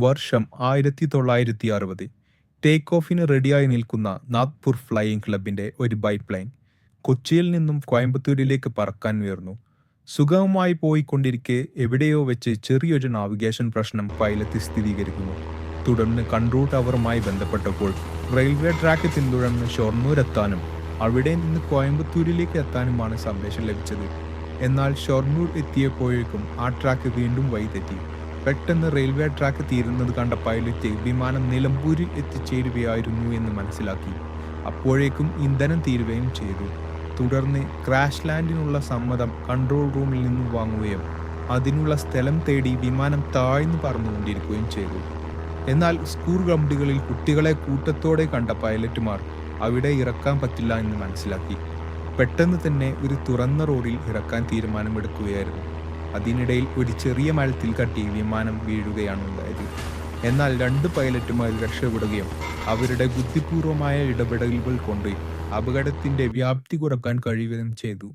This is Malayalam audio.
വർഷം ആയിരത്തി തൊള്ളായിരത്തി അറുപത് ടേക്ക് ഓഫിന് റെഡിയായി നിൽക്കുന്ന നാഗ്പൂർ ഫ്ലൈയിങ് ക്ലബിന്റെ ഒരു ബൈപ്ലൈൻ കൊച്ചിയിൽ നിന്നും കോയമ്പത്തൂരിലേക്ക് പറക്കാൻ ഉയർന്നു. സുഗമമായി പോയിക്കൊണ്ടിരിക്കെ എവിടെയോ വെച്ച് ചെറിയൊരു നാവിഗേഷൻ പ്രശ്നം പൈലറ്റ് സ്ഥിരീകരിക്കുന്നു. തുടർന്ന് കൺട്രോൾ ടവറുമായി ബന്ധപ്പെട്ടപ്പോൾ റെയിൽവേ ട്രാക്ക് പിന്തുടർന്ന് ഷൊർണൂരെത്താനും അവിടെ നിന്ന് കോയമ്പത്തൂരിലേക്ക് എത്താനുമാണ് സന്ദേശം ലഭിച്ചത്. എന്നാൽ ഷൊർണൂർ എത്തിയപ്പോഴേക്കും ആ ട്രാക്ക് വീണ്ടും വഴിതെറ്റി. പെട്ടെന്ന് റെയിൽവേ ട്രാക്ക് തീരുന്നത് കണ്ട പൈലറ്റ് വിമാനം നിലമ്പൂരിൽ എത്തിച്ചേരുകയായിരുന്നു എന്ന് മനസ്സിലാക്കി. അപ്പോഴേക്കും ഇന്ധനം തീരുകയും ചെയ്തു. തുടർന്ന് ക്രാഷ് ലാൻഡിനുള്ള സമ്മതം കൺട്രോൾ റൂമിൽ നിന്ന് വാങ്ങുകയും അതിനുള്ള സ്ഥലം തേടി വിമാനം താഴ്ന്നു പറന്നുകൊണ്ടിരിക്കുകയും ചെയ്തു. എന്നാൽ സ്കൂൾ ഗ്രൗണ്ടുകളിൽ കുട്ടികളെ കൂട്ടത്തോടെ കണ്ട പൈലറ്റുമാർ അവിടെ ഇറക്കാൻ പറ്റില്ല എന്ന് മനസ്സിലാക്കി. പെട്ടെന്ന് തന്നെ ഒരു തുറന്ന റോഡിൽ ഇറക്കാൻ തീരുമാനമെടുക്കുകയായിരുന്നു. അതിനിടയിൽ ഒരു ചെറിയ മരത്തിൽ കട്ടി വിമാനം വീഴുകയാണ് ഉണ്ടായത്. എന്നാൽ രണ്ട് പൈലറ്റുമാർ രക്ഷപ്പെടുകയും അവരുടെ ബുദ്ധിപൂർവമായ ഇടപെടലുകൾ കൊണ്ട് അപകടത്തിന്റെ വ്യാപ്തി കുറയ്ക്കാൻ കഴിയുകയും ചെയ്തു.